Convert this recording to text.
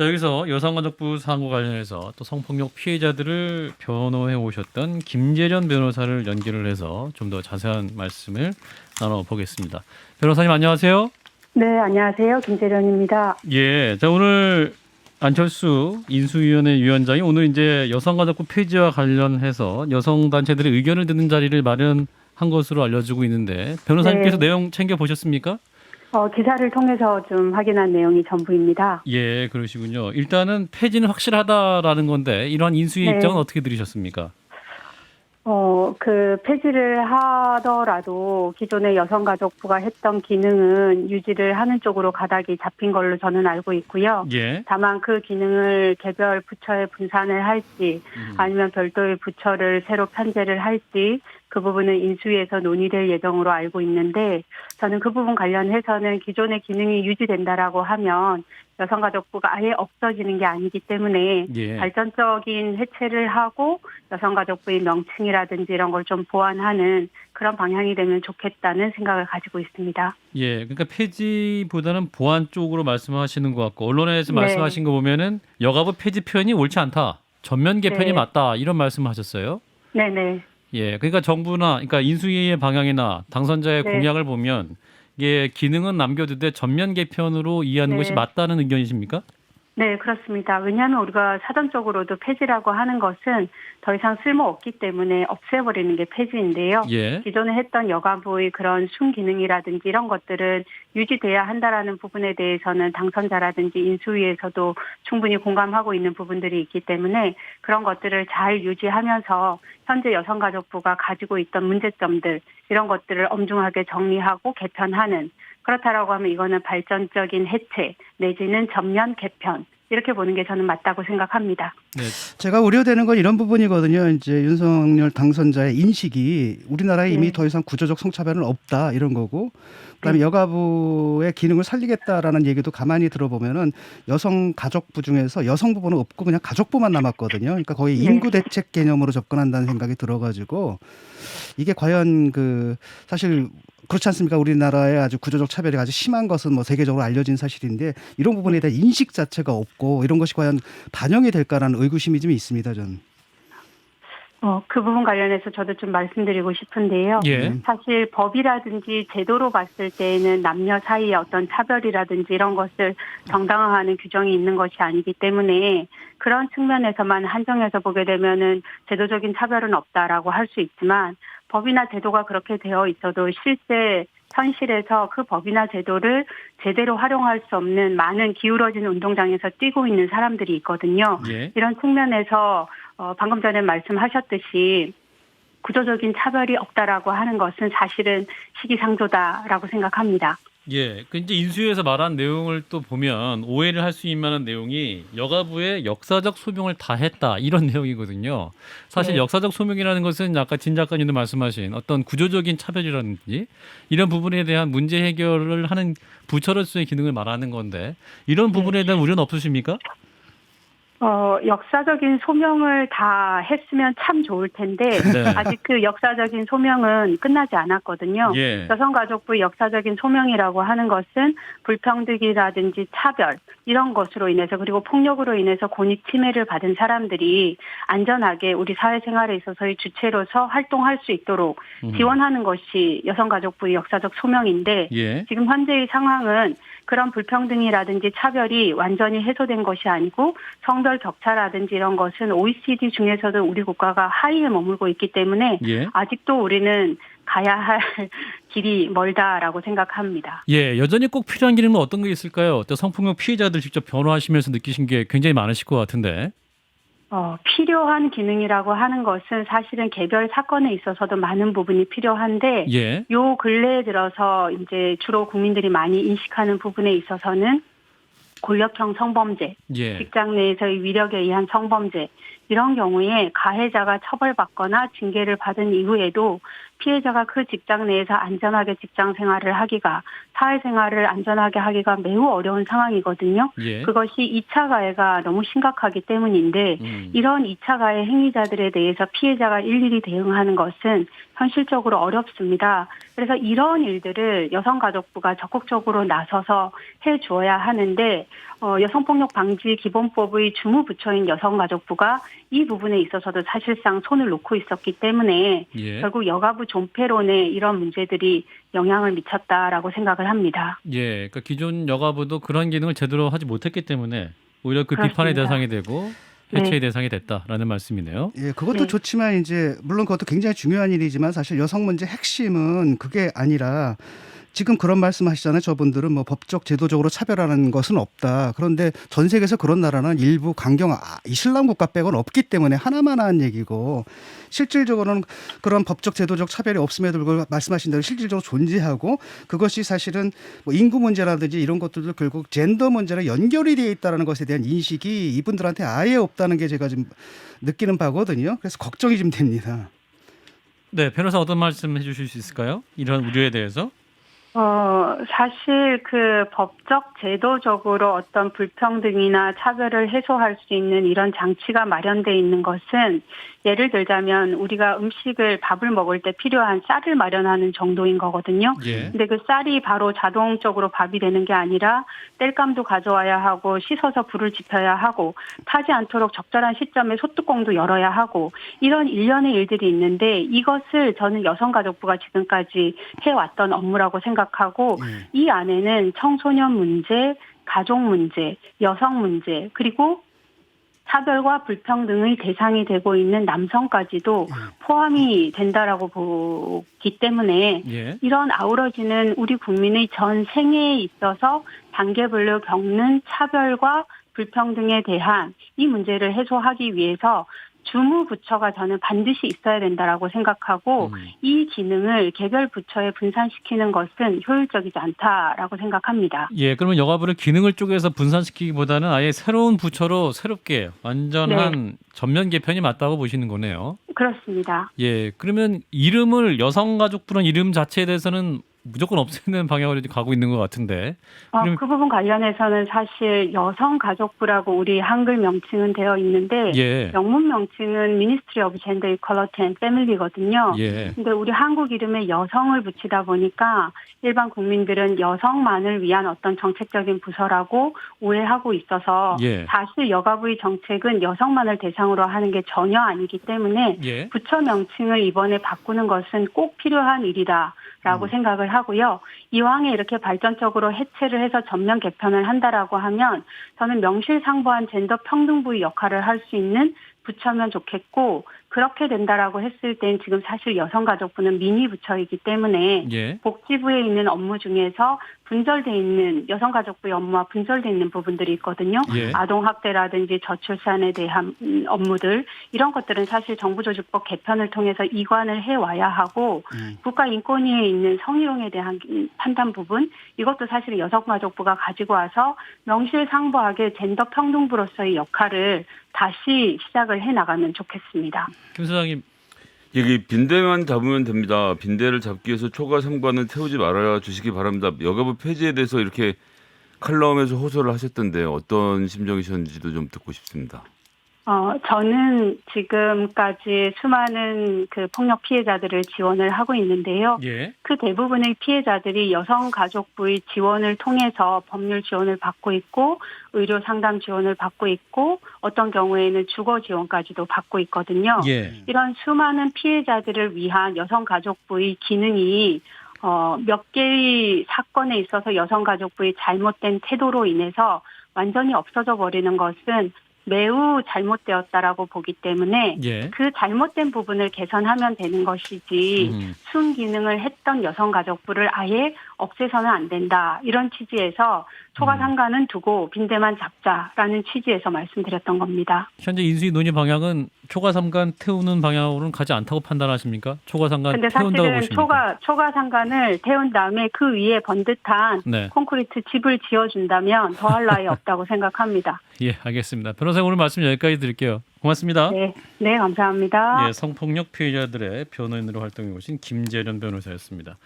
자 여기서 여성가족부 사고 관련해서 또 성폭력 피해자들을 변호해 오셨던 김재련 변호사를 연결을 해서 좀 더 자세한 말씀을 나눠보겠습니다. 변호사님 안녕하세요. 네, 안녕하세요. 김재련입니다. 예, 자 오늘 안철수 인수위원회 위원장이 오늘 이제 여성가족부 폐지와 관련해서 여성 단체들의 의견을 듣는 자리를 마련한 것으로 알려지고 있는데 변호사님께서 네. 내용 챙겨 보셨습니까? 어, 기사를 통해서 좀 확인한 내용이 전부입니다. 예, 그러시군요. 일단은 폐지는 확실하다라는 건데 이러한 인수위 네. 입장은 어떻게 들으셨습니까? 어, 그 폐지를 하더라도 기존의 여성가족부가 했던 기능은 유지를 하는 쪽으로 가닥이 잡힌 걸로 저는 알고 있고요. 예. 다만 그 기능을 개별 부처에 분산을 할지 음. 아니면 별도의 부처를 새로 편제를 할지 그 부분은 인수위에서 논의될 예정으로 알고 있는데 저는 그 부분 관련해서는 기존의 기능이 유지된다라고 하면 여성가족부가 아예 없어지는 게 아니기 때문에 예. 발전적인 해체를 하고 여성가족부의 명칭이라든지 이런 걸 좀 보완하는 그런 방향이 되면 좋겠다는 생각을 가지고 있습니다. 예. 그러니까 폐지보다는 보완 쪽으로 말씀하시는 것 같고 언론에서 네. 말씀하신 거 보면은 여가부 폐지 표현이 옳지 않다. 전면 개편이 네. 맞다. 이런 말씀하셨어요. 네네. 예. 그러니까 정부나 그러니까 인수위의 방향이나 당선자의 네. 공약을 보면 이게 기능은 남겨두되 전면 개편으로 이해하는 네. 것이 맞다는 의견이십니까? 네, 그렇습니다. 왜냐하면 우리가 사전적으로도 폐지라고 하는 것은 더 이상 쓸모 없기 때문에 없애버리는 게 폐지인데요. 예. 기존에 했던 여가부의 그런 순기능이라든지 이런 것들은 유지돼야 한다라는 부분에 대해서는 당선자라든지 인수위에서도 충분히 공감하고 있는 부분들이 있기 때문에 그런 것들을 잘 유지하면서 현재 여성가족부가 가지고 있던 문제점들 이런 것들을 엄중하게 정리하고 개편하는 그렇다라고 하면 이거는 발전적인 해체 내지는 전면 개편 이렇게 보는 게 저는 맞다고 생각합니다. 네. 제가 우려되는 건 이런 부분이거든요. 이제 윤석열 당선자의 인식이 우리나라에 이미 네. 더 이상 구조적 성차별은 없다 이런 거고 그다음에 네. 여가부의 기능을 살리겠다라는 얘기도 가만히 들어보면은 여성 가족부 중에서 여성 부분은 없고 그냥 가족부만 남았거든요. 그러니까 거의 네. 인구 대책 개념으로 접근한다는 생각이 들어가지고 이게 과연 그 사실 그렇지 않습니까? 우리나라의 아주 구조적 차별이 아주 심한 것은 뭐 세계적으로 알려진 사실인데 이런 부분에 대한 인식 자체가 없고 이런 것이 과연 반영이 될까라는 의구심이 좀 있습니다. 저는. 어, 그 부분 관련해서 저도 좀 말씀드리고 싶은데요. 예. 사실 법이라든지 제도로 봤을 때에는 남녀 사이의 어떤 차별이라든지 이런 것을 정당화하는 규정이 있는 것이 아니기 때문에 그런 측면에서만 한정해서 보게 되면은 제도적인 차별은 없다라고 할 수 있지만 법이나 제도가 그렇게 되어 있어도 실제 현실에서 그 법이나 제도를 제대로 활용할 수 없는 많은 기울어진 운동장에서 뛰고 있는 사람들이 있거든요. 예. 이런 측면에서 어, 방금 전에 말씀하셨듯이 구조적인 차별이 없다라고 하는 것은 사실은 시기상조다라고 생각합니다. 예, 그 이제 인수위에서 말한 내용을 또 보면 오해를 할 수 있는 만한 내용이 여가부의 역사적 소명을 다 했다 이런 내용이거든요. 사실 네. 역사적 소명이라는 것은 아까 진 작가님도 말씀하신 어떤 구조적인 차별이라든지 이런 부분에 대한 문제 해결을 하는 부처로서의 기능을 말하는 건데 이런 부분에 대한 우려는 없으십니까? 어, 역사적인 소명을 다 했으면 참 좋을 텐데 네. 아직 그 역사적인 소명은 끝나지 않았거든요. 예, 여성가족부 역사적인 소명이라고 하는 것은 불평등이라든지 차별 이런 것으로 인해서 그리고 폭력으로 인해서 권익 침해를 받은 사람들이 안전하게 우리 사회생활에 있어서의 주체로서 활동할 수 있도록 음. 지원하는 것이 여성가족부의 역사적 소명인데 예, 지금 현재의 상황은 그런 불평등이라든지 차별이 완전히 해소된 것이 아니고 성별 격차라든지 이런 것은 OECD 중에서도 우리 국가가 하위에 머물고 있기 때문에 예. 아직도 우리는 가야 할 길이 멀다라고 생각합니다. 예, 여전히 꼭 필요한 기능은 어떤 게 있을까요? 또 성폭력 피해자들 직접 변호하시면서 느끼신 게 굉장히 많으실 것 같은데. 어, 필요한 기능이라고 하는 것은 사실은 개별 사건에 있어서도 많은 부분이 필요한데 예, 요 근래에 들어서 이제 주로 국민들이 많이 인식하는 부분에 있어서는 권력형 성범죄, 예, 직장 내에서의 위력에 의한 성범죄 이런 경우에 가해자가 처벌받거나 징계를 받은 이후에도 피해자가 그 직장 내에서 안전하게 직장 생활을 하기가 사회 생활을 안전하게 하기가 매우 어려운 상황이거든요. 예. 그것이 2차 가해가 너무 심각하기 때문인데 음. 이런 2차 가해 행위자들에 대해서 피해자가 일일이 대응하는 것은 현실적으로 어렵습니다. 그래서 이런 일들을 여성가족부가 적극적으로 나서서 해 주어야 하는데 어, 여성폭력 방지 기본법의 주무부처인 여성가족부가 이 부분에 있어서도 사실상 손을 놓고 있었기 때문에 예. 결국 여가부 존폐론에 이런 문제들이 영향을 미쳤다라고 생각을 합니다. 예. 그러니까 기존 여가부도 그런 기능을 제대로 하지 못했기 때문에 오히려 그 비판의 그렇습니다. 대상이 되고 해체의 네. 대상이 됐다라는 말씀이네요. 예, 그것도 네. 좋지만 이제 물론 그것도 굉장히 중요한 일이지만 사실 여성 문제 핵심은 그게 아니라 지금 그런 말씀하시잖아요. 저분들은 뭐 법적 제도적으로 차별하는 것은 없다. 그런데 전 세계에서 그런 나라는 일부 강경 아, 이슬람 국가 빼고는 없기 때문에 하나만 하는 얘기고 실질적으로는 그런 법적 제도적 차별이 없음에도 불구하고 말씀하신 대로 실질적으로 존재하고 그것이 사실은 뭐 인구 문제라든지 이런 것들도 결국 젠더 문제랑 연결이 되어 있다는 것에 대한 인식이 이분들한테 아예 없다는 게 제가 지금 느끼는 바거든요. 그래서 걱정이 좀 됩니다. 네, 변호사 어떤 말씀 해주실 수 있을까요? 이런 우려에 대해서? 어, 사실 그 법적 제도적으로 어떤 불평등이나 차별을 해소할 수 있는 이런 장치가 마련돼 있는 것은 예를 들자면 우리가 음식을 밥을 먹을 때 필요한 쌀을 마련하는 정도인 거거든요. 예. 근데 그 쌀이 바로 자동적으로 밥이 되는 게 아니라 땔감도 가져와야 하고 씻어서 불을 지펴야 하고 타지 않도록 적절한 시점에 소뚜껑도 열어야 하고 이런 일련의 일들이 있는데 이것을 저는 여성가족부가 지금까지 해왔던 업무라고 생각 하고 예. 이 안에는 청소년 문제, 가족 문제, 여성 문제, 그리고 차별과 불평등의 대상이 되고 있는 남성까지도 포함이 된다라고 보기 때문에 예. 이런 아우러지는 우리 국민의 전 생애에 있어서 단계별로 겪는 차별과 불평등에 대한 이 문제를 해소하기 위해서 주무 부처가 저는 반드시 있어야 된다라고 생각하고 음. 이 기능을 개별 부처에 분산시키는 것은 효율적이지 않다라고 생각합니다. 예, 그러면 여가부를 기능을 쪼개서 분산시키기보다는 아예 새로운 부처로 새롭게 완전한 네. 전면 개편이 맞다고 보시는 거네요. 그렇습니다. 예, 그러면 이름을 여성가족부란 이름 자체에 대해서는 무조건 없애는 방향으로 가고 있는 것 같은데. 어, 그럼- 그 부분 관련해서는 사실 여성가족부라고 우리 한글 명칭은 되어 있는데 예, 영문 명칭은 Ministry of Gender Equality and Family거든요. 예, 근데 우리 한국 이름에 여성을 붙이다 보니까 일반 국민들은 여성만을 위한 어떤 정책적인 부서라고 오해하고 있어서 예. 사실 여가부의 정책은 여성만을 대상으로 하는 게 전혀 아니기 때문에 예, 부처 명칭을 이번에 바꾸는 것은 꼭 필요한 일이다 라고 생각을 하고요. 이왕에 이렇게 발전적으로 해체를 해서 전면 개편을 한다라고 하면 저는 명실상부한 젠더 평등부의 역할을 할 수 있는 부처면 좋겠고 그렇게 된다라고 했을 땐 지금 사실 여성가족부는 미니 부처이기 때문에 예, 복지부에 있는 업무 중에서 분절돼 있는 여성가족부의 업무와 분절돼 있는 부분들이 있거든요. 예. 아동학대라든지 저출산에 대한 음, 업무들 이런 것들은 사실 정부조직법 개편을 통해서 이관을 해와야 하고 음. 국가인권위에 있는 성희롱에 대한 음, 판단 부분 이것도 사실 여성가족부가 가지고 와서 명실상부하게 젠더 평등부로서의 역할을 다시 시작을 해 나가면 좋겠습니다. 김 소장님, 여기 빈대만 잡으면 됩니다. 빈대를 잡기 위해서 초과 삼관은 태우지 말아 주시기 바랍니다. 여가부 폐지에 대해서 이렇게 칼럼에서 호소를 하셨던데 어떤 심정이셨는지도 좀 듣고 싶습니다. 어, 저는 지금까지 수많은 그 폭력 피해자들을 지원을 하고 있는데요. 예, 그 대부분의 피해자들이 여성가족부의 지원을 통해서 법률 지원을 받고 있고 의료 상담 지원을 받고 있고 어떤 경우에는 주거 지원까지도 받고 있거든요. 예, 이런 수많은 피해자들을 위한 여성가족부의 기능이 어, 몇 개의 사건에 있어서 여성가족부의 잘못된 태도로 인해서 완전히 없어져 버리는 것은 매우 잘못되었다라고 보기 때문에 예. 그 잘못된 부분을 개선하면 되는 것이지 음, 순기능을 했던 여성가족부를 아예 없애서는 안 된다. 이런 취지에서 초과 음. 상관은 두고 빈대만 잡자라는 취지에서 말씀드렸던 겁니다. 현재 인수위 논의 방향은 초과 삼간 태우는 방향으로는 가지 않다고 판단하십니까? 초과 삼간 근데 태운다고 사실은 보십니까? 초과 초과 상관을 태운 다음에 그 위에 번듯한 네, 콘크리트 집을 지어준다면 더할 나위 없다고 생각합니다. 예, 알겠습니다. 변호사님 오늘 말씀 여기까지 드릴게요. 고맙습니다. 네, 네 감사합니다. 예, 성폭력 피해자들의 변호인으로 활동해 오신 김재련 변호사였습니다.